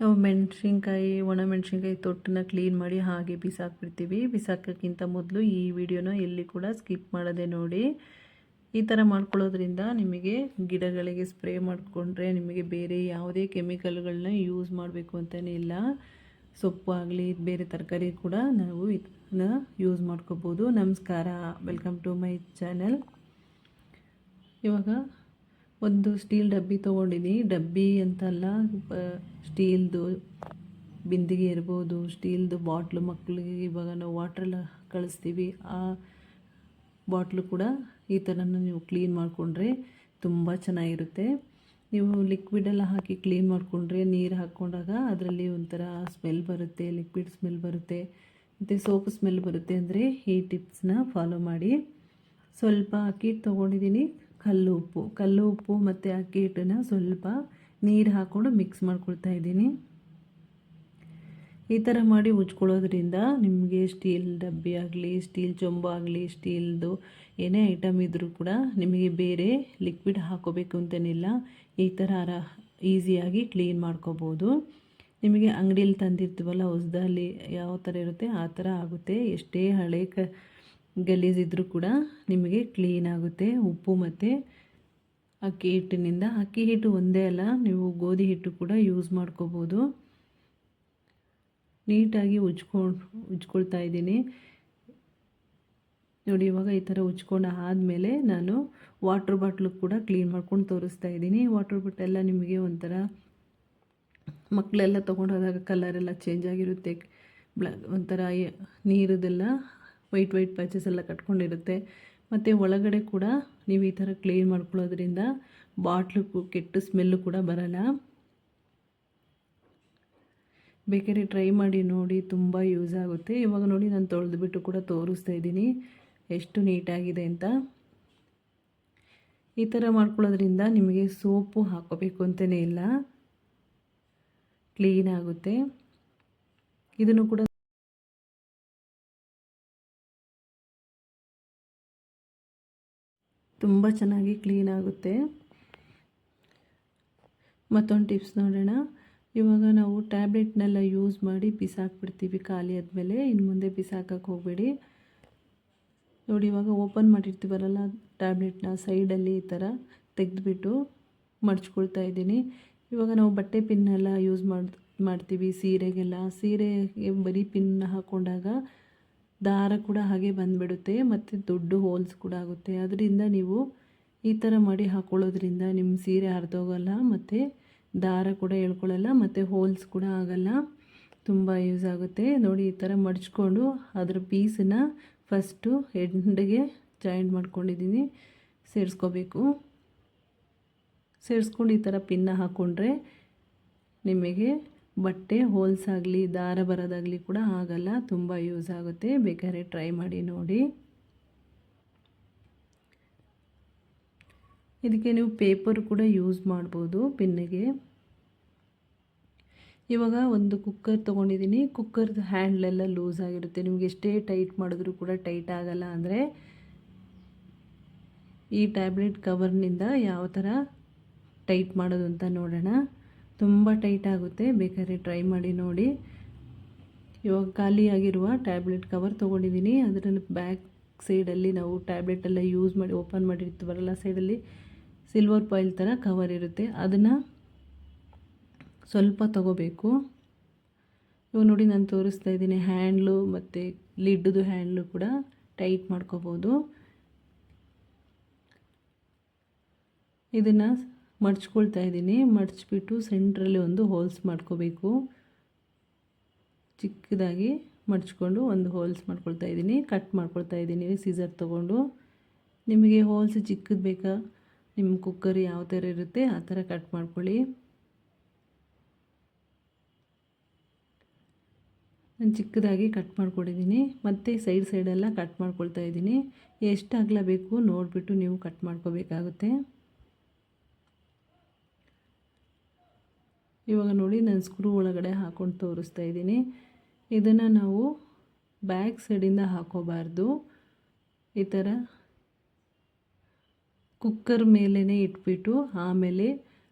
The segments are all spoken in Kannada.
ನಾವು ಮೆಣಸಿನ್ಕಾಯಿ, ಒಣ ಮೆಣಸಿನ್ಕಾಯಿ ತೊಟ್ಟನ್ನ ಕ್ಲೀನ್ ಮಾಡಿ ಹಾಗೆ ಬಿಸಾಕ್ಬಿಡ್ತೀವಿ. ಬಿಸಾಕೋಕ್ಕಿಂತ ಮೊದಲು ಈ ವಿಡಿಯೋನ ಎಲ್ಲಿ ಕೂಡ ಸ್ಕಿಪ್ ಮಾಡದೆ ನೋಡಿ. ಈ ಥರ ಮಾಡ್ಕೊಳ್ಳೋದ್ರಿಂದ ನಿಮಗೆ ಗಿಡಗಳಿಗೆ ಸ್ಪ್ರೇ ಮಾಡಿಕೊಂಡ್ರೆ ನಿಮಗೆ ಬೇರೆ ಯಾವುದೇ ಕೆಮಿಕಲ್ಗಳನ್ನ ಯೂಸ್ ಮಾಡಬೇಕು ಅಂತಲೇ ಇಲ್ಲ. ಸೊಪ್ಪು ಆಗಲಿ, ಬೇರೆ ತರಕಾರಿ ಕೂಡ ನಾವು ಇದನ್ನ ಯೂಸ್ ಮಾಡ್ಕೋಬೋದು. ನಮಸ್ಕಾರ. ವೆಲ್ಕಮ್ ಟು ಮೈ ಚಾನಲ್ ಇವಾಗ ಒಂದು ಸ್ಟೀಲ್ ಡಬ್ಬಿ ತೊಗೊಂಡಿದ್ದೀನಿ ಡಬ್ಬಿ ಅಂತಲ್ಲ ಸ್ಟೀಲ್ದು ಬಿಂದಿಗೆ ಇರ್ಬೋದು ಸ್ಟೀಲ್ದು ಬಾಟ್ಲು ಮಕ್ಕಳಿಗೆ ಇವಾಗ ನಾವು ವಾಟ್ರೆಲ್ಲ ಕಳಿಸ್ತೀವಿ. ಆ ಬಾಟ್ಲು ಕೂಡ ಈ ಥರನ ನೀವು ಕ್ಲೀನ್ ಮಾಡಿಕೊಂಡ್ರೆ ತುಂಬ ಚೆನ್ನಾಗಿರುತ್ತೆ. ನೀವು ಲಿಕ್ವಿಡೆಲ್ಲ ಹಾಕಿ ಕ್ಲೀನ್ ಮಾಡಿಕೊಂಡ್ರೆ ನೀರು ಹಾಕ್ಕೊಂಡಾಗ ಅದರಲ್ಲಿ ಒಂಥರ ಸ್ಮೆಲ್ ಬರುತ್ತೆ ಲಿಕ್ವಿಡ್ ಸ್ಮೆಲ್ ಬರುತ್ತೆ, ಮತ್ತು ಸೋಪ್ ಸ್ಮೆಲ್ ಬರುತ್ತೆ. ಅಂದರೆ ಈ ಟಿಪ್ಸ್ನ ಫಾಲೋ ಮಾಡಿ. ಸ್ವಲ್ಪ ಅಕ್ಕಿ ತೊಗೊಂಡಿದ್ದೀನಿ ಕಲ್ಲು ಉಪ್ಪು ಕಲ್ಲು ಉಪ್ಪು ಮತ್ತು ಅಕ್ಕಿ ಹಿಟ್ಟನ್ನು ಸ್ವಲ್ಪ ನೀರು ಹಾಕ್ಕೊಂಡು ಮಿಕ್ಸ್ ಮಾಡ್ಕೊಳ್ತಾ ಇದ್ದೀನಿ. ಈ ಥರ ಮಾಡಿ ಉಜ್ಕೊಳ್ಳೋದ್ರಿಂದ ನಿಮಗೆ ಸ್ಟೀಲ್ ಡಬ್ಬಿ ಆಗಲಿ ಸ್ಟೀಲ್ ಚೊಂಬು ಆಗಲಿ ಸ್ಟೀಲ್ದು ಏನೇ ಐಟಮ್ ಇದ್ದರೂ ಕೂಡ ನಿಮಗೆ ಬೇರೆ ಲಿಕ್ವಿಡ್ ಹಾಕೋಬೇಕು ಅಂತೇನಿಲ್ಲ. ಈ ಥರ ಈಸಿಯಾಗಿ ಕ್ಲೀನ್ ಮಾಡ್ಕೋಬೋದು. ನಿಮಗೆ ಅಂಗಡೀಲಿ ತಂದಿರ್ತೀವಲ್ಲ ಹೊಸ್ದಲ್ಲಿ ಯಾವ ಥರ ಇರುತ್ತೆ ಆ ಥರ ಆಗುತ್ತೆ. ಎಷ್ಟೇ ಹಳೆ ಕ ಗಲೀಜಿದ್ರೂ ಕೂಡ ನಿಮಗೆ ಕ್ಲೀನ್ ಆಗುತ್ತೆ. ಉಪ್ಪು ಮತ್ತು ಅಕ್ಕಿ ಹಿಟ್ಟಿನಿಂದ. ಅಕ್ಕಿ ಹಿಟ್ಟು ಒಂದೇ ಅಲ್ಲ, ನೀವು ಗೋಧಿ ಹಿಟ್ಟು ಕೂಡ ಯೂಸ್ ಮಾಡ್ಕೋಬೋದು. ನೀಟಾಗಿ ಉಜ್ಕೊಂಡು ಉಜ್ಕೊಳ್ತಾ ಇದ್ದೀನಿ. ನೋಡಿ, ಇವಾಗ ಈ ಥರ ಉಜ್ಕೊಂಡು ಆದಮೇಲೆ ನಾನು ವಾಟ್ರ್ ಬಾಟ್ಲು ಕೂಡ ಕ್ಲೀನ್ ಮಾಡ್ಕೊಂಡು ತೋರಿಸ್ತಾ ಇದ್ದೀನಿ. ವಾಟ್ರ್ ಬಾಟೆಲ್ಲ ನಿಮಗೆ ಒಂಥರ ಮಕ್ಕಳೆಲ್ಲ ತೊಗೊಂಡು ಹೋದಾಗ ಕಲರೆಲ್ಲ ಚೇಂಜ್ ಆಗಿರುತ್ತೆ. ಬ್ಲಾ, ಒಂಥರ ನೀರದೆಲ್ಲ ವೈಟ್ ವೈಟ್ ಪ್ಯಾಚಸ್ ಎಲ್ಲ ಕಟ್ಕೊಂಡಿರುತ್ತೆ. ಮತ್ತು ಒಳಗಡೆ ಕೂಡ ನೀವು ಈ ಥರ ಕ್ಲೀನ್ ಮಾಡ್ಕೊಳ್ಳೋದ್ರಿಂದ ಬಾಟ್ಲು ಕೆಟ್ಟ ಸ್ಮೆಲ್ಲು ಕೂಡ ಬರಲ್ಲ. ಬೇಕಾದ್ರೆ ಟ್ರೈ ಮಾಡಿ ನೋಡಿ ತುಂಬ ಯೂಸ್ ಆಗುತ್ತೆ. ಇವಾಗ ನೋಡಿ ನಾನು ತೊಳೆದುಬಿಟ್ಟು ಕೂಡ ತೋರಿಸ್ತಾ ಇದ್ದೀನಿ. ಎಷ್ಟು ನೀಟಾಗಿದೆ ಅಂತ. ಈ ಥರ ಮಾಡ್ಕೊಳ್ಳೋದ್ರಿಂದ ನಿಮಗೆ ಸೋಪು ಹಾಕೋಬೇಕು ಅಂತಲೇ ಇಲ್ಲ. ಕ್ಲೀನ್ ಆಗುತ್ತೆ. ಇದನ್ನು ಕೂಡ ತುಂಬ ಚೆನ್ನಾಗಿ ಕ್ಲೀನ್ ಆಗುತ್ತೆ. ಮತ್ತೊಂದು ಟಿಪ್ಸ್ ನೋಡೋಣ. ಇವಾಗ ನಾವು ಟ್ಯಾಬ್ಲೆಟ್ನೆಲ್ಲ ಯೂಸ್ ಮಾಡಿ ಬಿಸಾಕ್ಬಿಡ್ತೀವಿ ಖಾಲಿ ಆದಮೇಲೆ. ಇನ್ನು ಮುಂದೆ ಬಿಸಾಕಕ್ಕೆ ಹೋಗಬೇಡಿ. ನೋಡಿ, ಇವಾಗ ಓಪನ್ ಮಾಡಿರ್ತೀವಲ್ಲ ಟ್ಯಾಬ್ಲೆಟ್ನ ಸೈಡಲ್ಲಿ ಈ ಥರ ತೆಗೆದುಬಿಟ್ಟು ಮಡ್ಚ್ಕೊಳ್ತಾ ಇದ್ದೀನಿ. ಇವಾಗ ನಾವು ಬಟ್ಟೆ ಪಿನ್ನೆಲ್ಲ ಯೂಸ್ ಮಾಡಿ, ಮಾಡ್ತೀವಿ ಸೀರೆಗೆಲ್ಲ. ಸೀರೆಗೆ ಬರೀ ಪಿನ್ ಹಾಕ್ಕೊಂಡಾಗ ದಾರ ಕೂಡ ಹಾಗೆ ಬಂದುಬಿಡುತ್ತೆ ಮತ್ತು ದೊಡ್ಡ ಹೋಲ್ಸ್ ಕೂಡ ಆಗುತ್ತೆ. ಅದರಿಂದ ನೀವು ಈ ಥರ ಮಾಡಿ ಹಾಕ್ಕೊಳ್ಳೋದ್ರಿಂದ ನಿಮ್ಮ ಸೀರೆ ಹರಿದೋಗಲ್ಲ ಮತ್ತು ದಾರ ಕೂಡ ಎಳ್ಕೊಳ್ಳಲ್ಲ ಮತ್ತು ಹೋಲ್ಸ್ ಕೂಡ ಆಗಲ್ಲ. ತುಂಬ ಯೂಸ್ ಆಗುತ್ತೆ. ನೋಡಿ ಈ ಥರ ಮಡ್ಚ್ಕೊಂಡು ಅದರ ಪೀಸನ್ನ ಫಸ್ಟು ಎಂಡಿಗೆ ಜಾಯಿಂಟ್ ಮಾಡ್ಕೊಂಡಿದ್ದೀನಿ. ಸೇರಿಸ್ಕೋಬೇಕು. ಸೇರಿಸ್ಕೊಂಡು ಈ ಥರ ಪಿನ್ನ ಹಾಕ್ಕೊಂಡ್ರೆ ನಿಮಗೆ ಬಟ್ಟೆ ಹೋಲ್ಸ್ ಆಗಲಿ ದಾರ ಬರೋದಾಗಲಿ ಕೂಡ ಆಗಲ್ಲ ತುಂಬ ಯೂಸ್ ಆಗುತ್ತೆ. ಬೇಕಾದ್ರೆ ಟ್ರೈ ಮಾಡಿ ನೋಡಿ. ಇದಕ್ಕೆ ನೀವು ಪೇಪರ್ ಕೂಡ ಯೂಸ್ ಮಾಡ್ಬೋದು ಪಿನ್ನಿಗೆ. ಇವಾಗ ಒಂದು ಕುಕ್ಕರ್ ತೊಗೊಂಡಿದ್ದೀನಿ. ಕುಕ್ಕರ್ದು ಹ್ಯಾಂಡ್ಲೆಲ್ಲ ಲೂಸ್ ಆಗಿರುತ್ತೆ. ನಿಮಗೆ ಎಷ್ಟೇ ಟೈಟ್ ಮಾಡಿದ್ರೂ ಕೂಡ ಟೈಟ್ ಆಗಲ್ಲ ಅಂದರೆ ಈ ಟ್ಯಾಬ್ಲೆಟ್ ಕವರ್ನಿಂದ ಯಾವ ಥರ ಟೈಟ್ ಮಾಡೋದು ಅಂತ ನೋಡೋಣ. ತುಂಬ ಟೈಟ್ ಆಗುತ್ತೆ. ಬೇಕಾದ್ರೆ ಟ್ರೈ ಮಾಡಿ ನೋಡಿ. ಇವಾಗ ಖಾಲಿಯಾಗಿರುವ ಟ್ಯಾಬ್ಲೆಟ್ ಕವರ್ ತೊಗೊಂಡಿದ್ದೀನಿ ಅದರಲ್ಲಿ ಬ್ಯಾಕ್ ಸೈಡಲ್ಲಿ ನಾವು ಟ್ಯಾಬ್ಲೆಟೆಲ್ಲ ಯೂಸ್ ಮಾಡಿ ಓಪನ್ ಮಾಡಿರ್ತೀವಲ್ಲ ಸೈಡಲ್ಲಿ ಸಿಲ್ವರ್ ಪಾಯಿಲ್ ಥರ ಕವರ್ ಇರುತ್ತೆ. ಅದನ್ನು ಸ್ವಲ್ಪ ತಗೋಬೇಕು. ಇವಾಗ ನೋಡಿ ನಾನು ತೋರಿಸ್ತಾ ಇದ್ದೀನಿ ಹ್ಯಾಂಡ್ಲು ಮತ್ತು ಲಿಡ್ದು ಹ್ಯಾಂಡ್ಲು ಕೂಡ ಟೈಟ್ ಮಾಡ್ಕೋಬೋದು. ಇದನ್ನು ಮಡ್ಚ್ಕೊಳ್ತಾ ಇದ್ದೀನಿ. ಮಡ್ಚ್ಬಿಟ್ಟು ಸೆಂಟ್ರಲ್ಲಿ ಒಂದು ಹೋಲ್ಸ್ ಮಾಡ್ಕೋಬೇಕು. ಚಿಕ್ಕದಾಗಿ ಮಡ್ಚ್ಕೊಂಡು ಒಂದು ಹೋಲ್ಸ್ ಮಾಡ್ಕೊಳ್ತಾ ಇದ್ದೀನಿ. ಕಟ್ ಮಾಡ್ಕೊಳ್ತಾ ಇದ್ದೀನಿ. ಸೀಸರ್ ತೊಗೊಂಡು. ನಿಮಗೆ ಹೋಲ್ಸ್ ಚಿಕ್ಕದು ಬೇಕಾ? ನಿಮ್ಮ ಕುಕ್ಕರ್ ಯಾವ ಥರ ಇರುತ್ತೆ ಆ ಥರ ಕಟ್ ಮಾಡ್ಕೊಳ್ಳಿ. ನಾನು ಚಿಕ್ಕದಾಗಿ ಕಟ್ ಮಾಡ್ಕೊಂಡಿದ್ದೀನಿ. ಮತ್ತು ಸೈಡ್ ಸೈಡೆಲ್ಲ ಕಟ್ ಮಾಡ್ಕೊಳ್ತಾ ಇದ್ದೀನಿ. ಎಷ್ಟು ಅಗಲ ಬೇಕು ನೋಡಿಬಿಟ್ಟು ನೀವು ಕಟ್ ಮಾಡ್ಕೋಬೇಕಾಗುತ್ತೆ. ಇವಾಗ ನೋಡಿ ನಾನು ಸ್ಕ್ರೂ ಒಳಗಡೆ ಹಾಕೊಂಡು ತೋರಿಸ್ತಾ ಇದ್ದೀನಿ. ಇದನ್ನು ನಾವು ಬ್ಯಾಕ್ ಸೈಡಿಂದ ಹಾಕೋಬಾರ್ದು. ಈ ಥರ ಕುಕ್ಕರ್ ಮೇಲೇ ಇಟ್ಬಿಟ್ಟು ಆಮೇಲೆ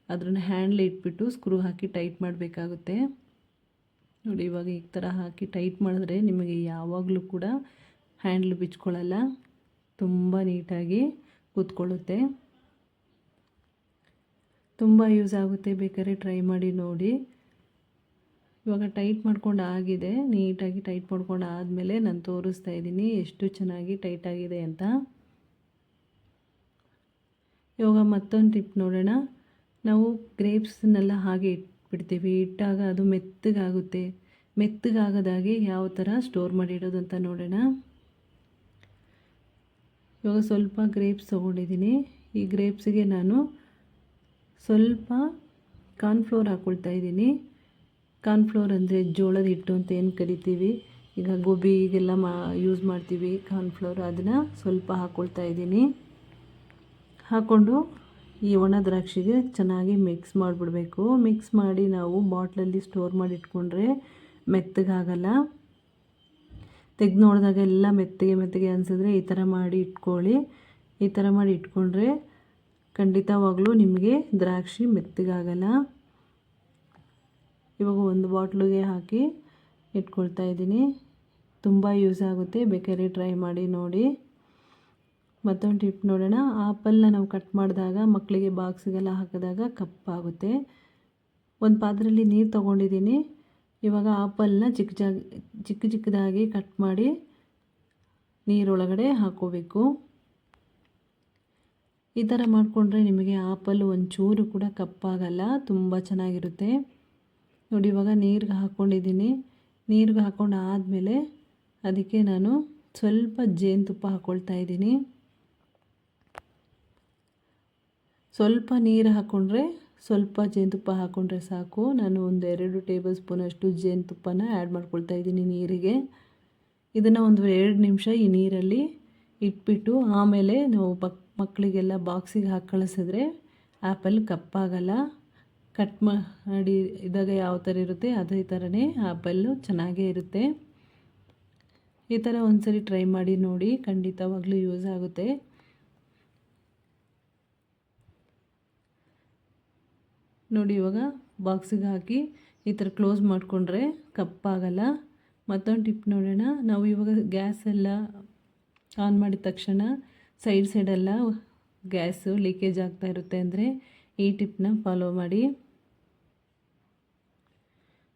ಅದನ್ನು ಹ್ಯಾಂಡ್ಲ್ ಇಟ್ಬಿಟ್ಟು ಸ್ಕ್ರೂ ಹಾಕಿ ಟೈಟ್ ಮಾಡಬೇಕಾಗುತ್ತೆ. ನೋಡಿ ಇವಾಗ ಈ ಥರ ಹಾಕಿ ಟೈಟ್ ಮಾಡಿದ್ರೆ ನಿಮಗೆ ಯಾವಾಗಲೂ ಕೂಡ ಹ್ಯಾಂಡ್ಲ್ ಬಿಚ್ಕೊಳ್ಳಲ್ಲ. ತುಂಬ ನೀಟಾಗಿ ಕೂತ್ಕೊಳ್ಳುತ್ತೆ. ತುಂಬ ಯೂಸ್ ಆಗುತ್ತೆ, ಬೇಕಾದ್ರೆ ಟ್ರೈ ಮಾಡಿ ನೋಡಿ. ಇವಾಗ ಟೈಟ್ ಮಾಡ್ಕೊಂಡು ಆಗಿದೆ, ನೀಟಾಗಿ ಟೈಟ್ ಮಾಡ್ಕೊಂಡು ಆದಮೇಲೆ ನಾನು ತೋರಿಸ್ತಾ ಇದ್ದೀನಿ ಎಷ್ಟು ಚೆನ್ನಾಗಿ ಟೈಟ್ ಆಗಿದೆ ಅಂತ. ಇವಾಗ ಮತ್ತೊಂದು ಟಿಪ್ ನೋಡೋಣ. ನಾವು ಗ್ರೇಪ್ಸ್ನೆಲ್ಲ ಹಾಗೆ ಇಟ್ಬಿಡ್ತೀವಿ, ಇಟ್ಟಾಗ ಅದು ಮೆತ್ತಗಾಗುತ್ತೆ. ಮೆತ್ತಗಾಗದಾಗೆ ಯಾವ ಥರ ಸ್ಟೋರ್ ಮಾಡಿಡೋದು ಅಂತ ನೋಡೋಣ. ಇವಾಗ ಸ್ವಲ್ಪ ಗ್ರೇಪ್ಸ್ ತೊಗೊಂಡಿದ್ದೀನಿ. ಈ ಗ್ರೇಪ್ಸಿಗೆ ನಾನು ಸ್ವಲ್ಪ ಕಾರ್ನ್ಫ್ಲೋರ್ ಹಾಕ್ಕೊಳ್ತಾ ಇದ್ದೀನಿ. ಕಾರ್ನ್ಫ್ಲೋರ್ ಅಂದರೆ ಜೋಳದ ಹಿಟ್ಟು ಅಂತ ಏನು ಕರಿತೀವಿ? ಈಗ ಗೋಬಿ ಈಗೆಲ್ಲ ಮಾ ಯೂಸ್ ಮಾಡ್ತೀವಿ ಕಾರ್ನ್ಫ್ಲೋರ್ ಅದನ್ನು ಸ್ವಲ್ಪ ಹಾಕ್ಕೊಳ್ತಾ ಇದ್ದೀನಿ. ಹಾಕ್ಕೊಂಡು ಈ ಒಣ ದ್ರಾಕ್ಷಿಗೆ ಚೆನ್ನಾಗಿ ಮಿಕ್ಸ್ ಮಾಡಿಬಿಡ್ಬೇಕು. ಮಿಕ್ಸ್ ಮಾಡಿ ನಾವು ಬಾಟ್ಲಲ್ಲಿ ಸ್ಟೋರ್ ಮಾಡಿ ಇಟ್ಕೊಂಡ್ರೆ ಮೆತ್ತಗಾಗಲ್ಲ ತೆಗೆದು ನೋಡಿದಾಗ ಎಲ್ಲ ಮೆತ್ತಗೆ ಮೆತ್ತಗೆ ಅನಿಸಿದ್ರೆ ಈ ಥರ ಮಾಡಿ ಇಟ್ಕೊಳ್ಳಿ. ಈ ಥರ ಮಾಡಿ ಇಟ್ಕೊಂಡ್ರೆ ಖಂಡಿತವಾಗ್ಲೂ ನಿಮಗೆ ದ್ರಾಕ್ಷಿ ಮೆತ್ತಗಾಗಲ್ಲ. ಇವಾಗ ಒಂದು ಬಾಟ್ಲಿಗೆ ಹಾಕಿ ಇಟ್ಕೊಳ್ತಾ ಇದ್ದೀನಿ. ತುಂಬ ಯೂಸ್ ಆಗುತ್ತೆ. ಬೇಕಾದ್ರೆ ಟ್ರೈ ಮಾಡಿ ನೋಡಿ. ಮತ್ತೊಂದು ಟಿಪ್ ನೋಡೋಣ. ಆಪಲ್ನ ನಾವು ಕಟ್ ಮಾಡಿದಾಗ ಮಕ್ಕಳಿಗೆ ಬಾಕ್ಸಿಗೆಲ್ಲ ಹಾಕಿದಾಗ ಕಪ್ಪಾಗುತ್ತೆ. ಒಂದು ಪಾತ್ರೆಯಲ್ಲಿ ನೀರು ತೊಗೊಂಡಿದ್ದೀನಿ. ಇವಾಗ ಆಪಲ್ನ ಚಿಕ್ಕ ಚಿಕ್ಕ ಚಿಕ್ಕದಾಗಿ ಕಟ್ ಮಾಡಿ ನೀರೊಳಗಡೆ ಹಾಕ್ಕೋಬೇಕು ಈ ಥರ ಮಾಡಿಕೊಂಡ್ರೆ ನಿಮಗೆ ಆಪಲ್ ಒಂಚೂರು ಕೂಡ ಕಪ್ಪಾಗಲ್ಲ, ತುಂಬ ಚೆನ್ನಾಗಿರುತ್ತೆ. ನೋಡಿ, ಇವಾಗ ನೀರಿಗೆ ಹಾಕ್ಕೊಂಡಿದ್ದೀನಿ ನೀರಿಗೆ ಹಾಕ್ಕೊಂಡು ಆದಮೇಲೆ ಅದಕ್ಕೆ ನಾನು ಸ್ವಲ್ಪ ಜೇನುತುಪ್ಪ ಹಾಕ್ಕೊಳ್ತಾ ಇದ್ದೀನಿ. ಸ್ವಲ್ಪ ನೀರು ಹಾಕ್ಕೊಂಡ್ರೆ ಸ್ವಲ್ಪ ಜೇನುತುಪ್ಪ ಹಾಕ್ಕೊಂಡ್ರೆ ಸಾಕು. ನಾನು ಒಂದು ಎರಡು ಟೇಬಲ್ ಸ್ಪೂನಷ್ಟು ಜೇನುತುಪ್ಪನ ಆ್ಯಡ್ ಮಾಡ್ಕೊಳ್ತಾ ಇದ್ದೀನಿ ನೀರಿಗೆ. ಇದನ್ನು ಒಂದು ಎರಡು ನಿಮಿಷ ಈ ನೀರಲ್ಲಿ ಇಟ್ಬಿಟ್ಟು ಆಮೇಲೆ ನಾವು ಪಕ್ ಮಕ್ಕಳಿಗೆಲ್ಲ ಬಾಕ್ಸಿಗೆ ಹಾಕಿ ಕಳಿಸಿದ್ರೆ ಆ್ಯಪಲ್ ಕಪ್ಪಾಗಲ್ಲ ಕಟ್ ಮಾಡಿ ಇದ್ದಾಗ ಯಾವ ಥರ ಇರುತ್ತೆ ಅದೇ ಥರನೇ ಆ್ಯಪಲ್ಲು ಚೆನ್ನಾಗೇ ಇರುತ್ತೆ. ಈ ಥರ ಒಂದ್ಸರಿ ಟ್ರೈ ಮಾಡಿ ನೋಡಿ ಖಂಡಿತವಾಗ್ಲೂ ಯೂಸ್ ಆಗುತ್ತೆ. ನೋಡಿ ಇವಾಗ ಬಾಕ್ಸಿಗೆ ಹಾಕಿ ಈ ಥರ ಕ್ಲೋಸ್ ಮಾಡಿಕೊಂಡ್ರೆ ಕಪ್ಪಾಗಲ್ಲ ಮತ್ತೊಂದು ಟಿಪ್ ನೋಡೋಣ. ನಾವು ಇವಾಗ ಗ್ಯಾಸ್ ಎಲ್ಲ ಆನ್ ಮಾಡಿದ ತಕ್ಷಣ ಸೈಡ್ ಸೈಡೆಲ್ಲ ಗ್ಯಾಸು ಲೀಕೇಜ್ ಆಗ್ತಾ ಇರುತ್ತೆ ಅಂದರೆ ಈ ಟಿಪ್ನ ಫಾಲೋ ಮಾಡಿ.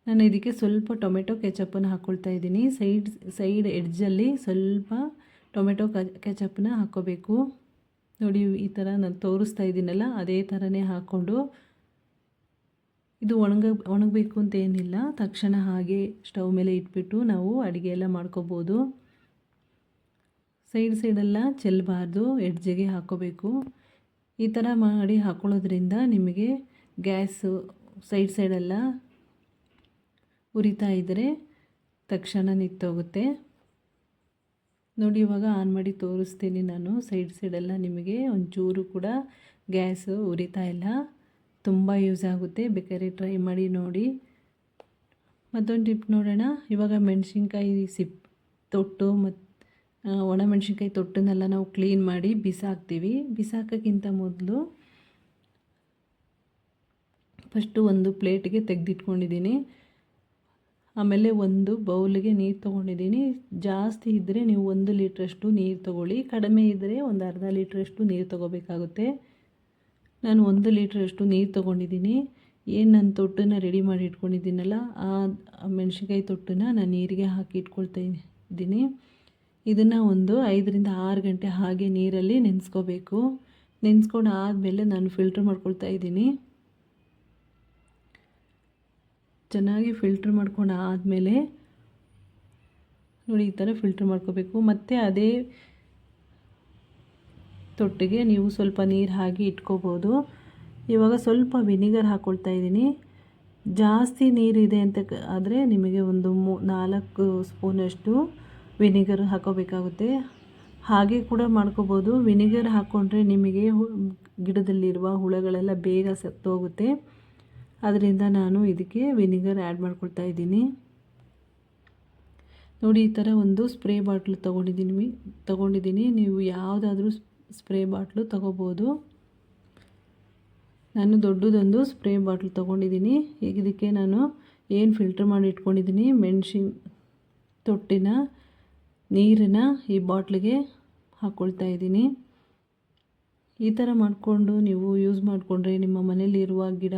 ನಾನು ಇದಕ್ಕೆ ಸ್ವಲ್ಪ ಟೊಮೆಟೊ ಕೆಚಪ್ಪನ್ನು ಹಾಕ್ಕೊಳ್ತಾ ಇದ್ದೀನಿ. ಸೈಡ್ ಸೈಡ್ ಎಡ್ಜಲ್ಲಿ ಸ್ವಲ್ಪ ಟೊಮೆಟೊ ಕೆಚಪ್ಪನ್ನ ಹಾಕ್ಕೋಬೇಕು ನೋಡಿ, ಈ ಥರ ನಾನು ತೋರಿಸ್ತಾ ಇದ್ದೀನಲ್ಲ, ಅದೇ ಥರನೇ ಹಾಕ್ಕೊಂಡು. ಇದು ಒಣಗ, ಒಣಗಬೇಕು ಅಂತ ಏನಿಲ್ಲ. ತಕ್ಷಣ ಹಾಗೆ ಸ್ಟವ್ ಮೇಲೆ ಇಟ್ಬಿಟ್ಟು ನಾವು ಅಡುಗೆ ಎಲ್ಲ ಮಾಡ್ಕೋಬೋದು. ಸೈಡ್ ಸೈಡೆಲ್ಲ ಚೆಲ್ಲಬಾರ್ದು ಎಡ್ಜಿಗೆ ಹಾಕೋಬೇಕು. ಈ ಥರ ಮಾಡಿ ಹಾಕೊಳ್ಳೋದ್ರಿಂದ ನಿಮಗೆ ಗ್ಯಾಸು ಸೈಡ್ ಸೈಡೆಲ್ಲ ಉರಿತಾ ಇದ್ದರೆ ತಕ್ಷಣ ನಿಂತೋಗುತ್ತೆ. ನೋಡಿ, ಇವಾಗ ಆನ್ ಮಾಡಿ ತೋರಿಸ್ತೀನಿ ನಾನು. ಸೈಡ್ ಸೈಡೆಲ್ಲ ನಿಮಗೆ ಒಂಚೂರು ಕೂಡ ಗ್ಯಾಸು ಉರಿತಾ ಇಲ್ಲ. ತುಂಬ ಯೂಸ್ ಆಗುತ್ತೆ. ಬೇಕಾದ್ರೆ ಟ್ರೈ ಮಾಡಿ ನೋಡಿ. ಮತ್ತೊಂದು ಟಿಪ್ ನೋಡೋಣ. ಇವಾಗ ಮೆಣಸಿನ್ಕಾಯಿ ಸಿಪ್, ತೊಟ್ಟು ಮತ್ತು ಒಣಮೆಣ್ಸಿನ್ಕಾಯಿ ತೊಟ್ಟನ್ನೆಲ್ಲ ನಾವು ಕ್ಲೀನ್ ಮಾಡಿ ಬಿಸಾಕ್ತೀವಿ. ಬಿಸಾಕೋಕ್ಕಿಂತ ಮೊದಲು ಫಸ್ಟು ಒಂದು ಪ್ಲೇಟಿಗೆ ತೆಗೆದಿಟ್ಕೊಂಡಿದ್ದೀನಿ. ಆಮೇಲೆ ಒಂದು ಬೌಲಿಗೆ ನೀರು ತೊಗೊಂಡಿದ್ದೀನಿ. ಜಾಸ್ತಿ ಇದ್ದರೆ ನೀವು ಒಂದು ಲೀಟ್ರಷ್ಟು ನೀರು ತೊಗೊಳ್ಳಿ. ಕಡಿಮೆ ಇದ್ದರೆ ಒಂದು ಅರ್ಧ ಲೀಟ್ರಷ್ಟು ನೀರು ತೊಗೋಬೇಕಾಗುತ್ತೆ. ನಾನು ಒಂದು ಲೀಟ್ರಷ್ಟು ನೀರು ತೊಗೊಂಡಿದ್ದೀನಿ. ಏನು ನಾನು ತೊಟ್ಟನ್ನು ರೆಡಿ ಮಾಡಿ ಇಟ್ಕೊಂಡಿದ್ದೀನಲ್ಲ, ಆ ಮೆಣಸಿನ್ಕಾಯಿ ತೊಟ್ಟನ್ನು ನಾನು ನೀರಿಗೆ ಹಾಕಿ ಇಟ್ಕೊಳ್ತಾ ಇದ್ದೀನಿ. ಇದನ್ನು ಒಂದು ಐದರಿಂದ ಆರು ಗಂಟೆ ಹಾಗೆ ನೀರಲ್ಲಿ ನೆನೆಸ್ಕೋಬೇಕು. ನೆನೆಸ್ಕೊಂಡು ಆದಮೇಲೆ ನಾನು ಫಿಲ್ಟ್ರ್ ಮಾಡ್ಕೊಳ್ತಾ ಇದ್ದೀನಿ. ಚೆನ್ನಾಗಿ ಫಿಲ್ಟ್ರ್ ಮಾಡ್ಕೊಂಡು ಆದಮೇಲೆ ನೋಡಿ ಈ ಥರ ಫಿಲ್ಟ್ರ್ ಮಾಡ್ಕೋಬೇಕು. ಮತ್ತು ಅದೇ ತೊಟ್ಟಿಗೆ ನೀವು ಸ್ವಲ್ಪ ನೀರು ಹಾಕಿ ಇಟ್ಕೋಬೋದು. ಇವಾಗ ಸ್ವಲ್ಪ ವಿನಿಗರ್ ಹಾಕ್ಕೊಳ್ತಾ ಇದ್ದೀನಿ. ಜಾಸ್ತಿ ನೀರಿದೆ ಅಂತ ಆದರೆ ನಿಮಗೆ ಒಂದು ಮೂ ನಾಲ್ಕು ಸ್ಪೂನಷ್ಟು ವಿನಿಗರ್ ಹಾಕೋಬೇಕಾಗುತ್ತೆ. ಹಾಗೆ ಕೂಡ ಮಾಡ್ಕೋಬೋದು. ವಿನಿಗರ್ ಹಾಕ್ಕೊಂಡ್ರೆ ನಿಮಗೆ ಗಿಡದಲ್ಲಿರುವ ಹುಳಗಳೆಲ್ಲ ಬೇಗ ಸತ್ತೋಗುತ್ತೆ. ಅದರಿಂದ ನಾನು ಇದಕ್ಕೆ ವಿನಿಗರ್ ಆ್ಯಡ್ ಮಾಡ್ಕೊಳ್ತಾ ಇದ್ದೀನಿ. ನೋಡಿ, ಈ ಥರ ಒಂದು ಸ್ಪ್ರೇ ಬಾಟ್ಲು ತೊಗೊಂಡಿದ್ದೀನಿ ತೊಗೊಂಡಿದ್ದೀನಿ. ನೀವು ಯಾವುದಾದ್ರೂ ಸ್ಪ್ರೇ ಬಾಟ್ಲು ತೊಗೋಬೋದು. ನಾನು ದೊಡ್ಡದೊಂದು ಸ್ಪ್ರೇ ಬಾಟ್ಲು ತೊಗೊಂಡಿದ್ದೀನಿ. ಈಗ ಇದಕ್ಕೆ ನಾನು ಏನು ಫಿಲ್ಟರ್ ಮಾಡಿ ಇಟ್ಕೊಂಡಿದ್ದೀನಿ? ಮೆಣಸಿನ ತೊಟ್ಟಿನ ನೀರನ್ನ ಈ ಬಾಟ್ಲಿಗೆ ಹಾಕ್ಕೊಳ್ತಾ ಇದ್ದೀನಿ. ಈ ಥರ ಮಾಡಿಕೊಂಡು ನೀವು ಯೂಸ್ ಮಾಡಿಕೊಂಡ್ರೆ ನಿಮ್ಮ ಮನೇಲಿರುವ ಗಿಡ,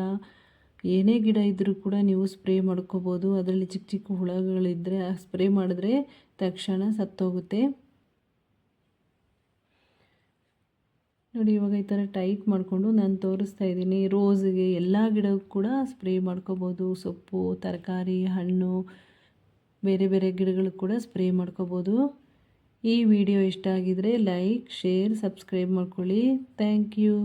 ಏನೇ ಗಿಡ ಇದ್ದರೂ ಕೂಡ ನೀವು ಸ್ಪ್ರೇ ಮಾಡ್ಕೋಬೋದು. ಅದರಲ್ಲಿ ಚಿಕ್ಕ ಚಿಕ್ಕ ಹುಳಗಳಿದ್ದರೆ ಸ್ಪ್ರೇ ಮಾಡಿದ್ರೆ ತಕ್ಷಣ ಸತ್ತೋಗುತ್ತೆ. ನೋಡಿ, ಇವಾಗ ಈ ಥರ ಟೈಟ್ ಮಾಡಿಕೊಂಡು ನಾನು ತೋರಿಸ್ತಾ ಇದ್ದೀನಿ. ರೋಸಿಗೆ ಎಲ್ಲ ಗಿಡಕ್ಕೂ ಕೂಡ ಸ್ಪ್ರೇ ಮಾಡ್ಕೋಬೋದು. ಸೊಪ್ಪು, ತರಕಾರಿ, ಹಣ್ಣು ಬೇರೆ ಬೇರೆ ಗಿಡಗಳಿಗೆ ಕೂಡ ಸ್ಪ್ರೇ ಮಾಡ್ಕೋಬೋದು. ಈ ವಿಡಿಯೋ ಇಷ್ಟ ಆಗಿದರೆ ಲೈಕ್, ಶೇರ್, ಸಬ್ಸ್ಕ್ರೈಬ್ ಮಾಡ್ಕೊಳ್ಳಿ. Thank you.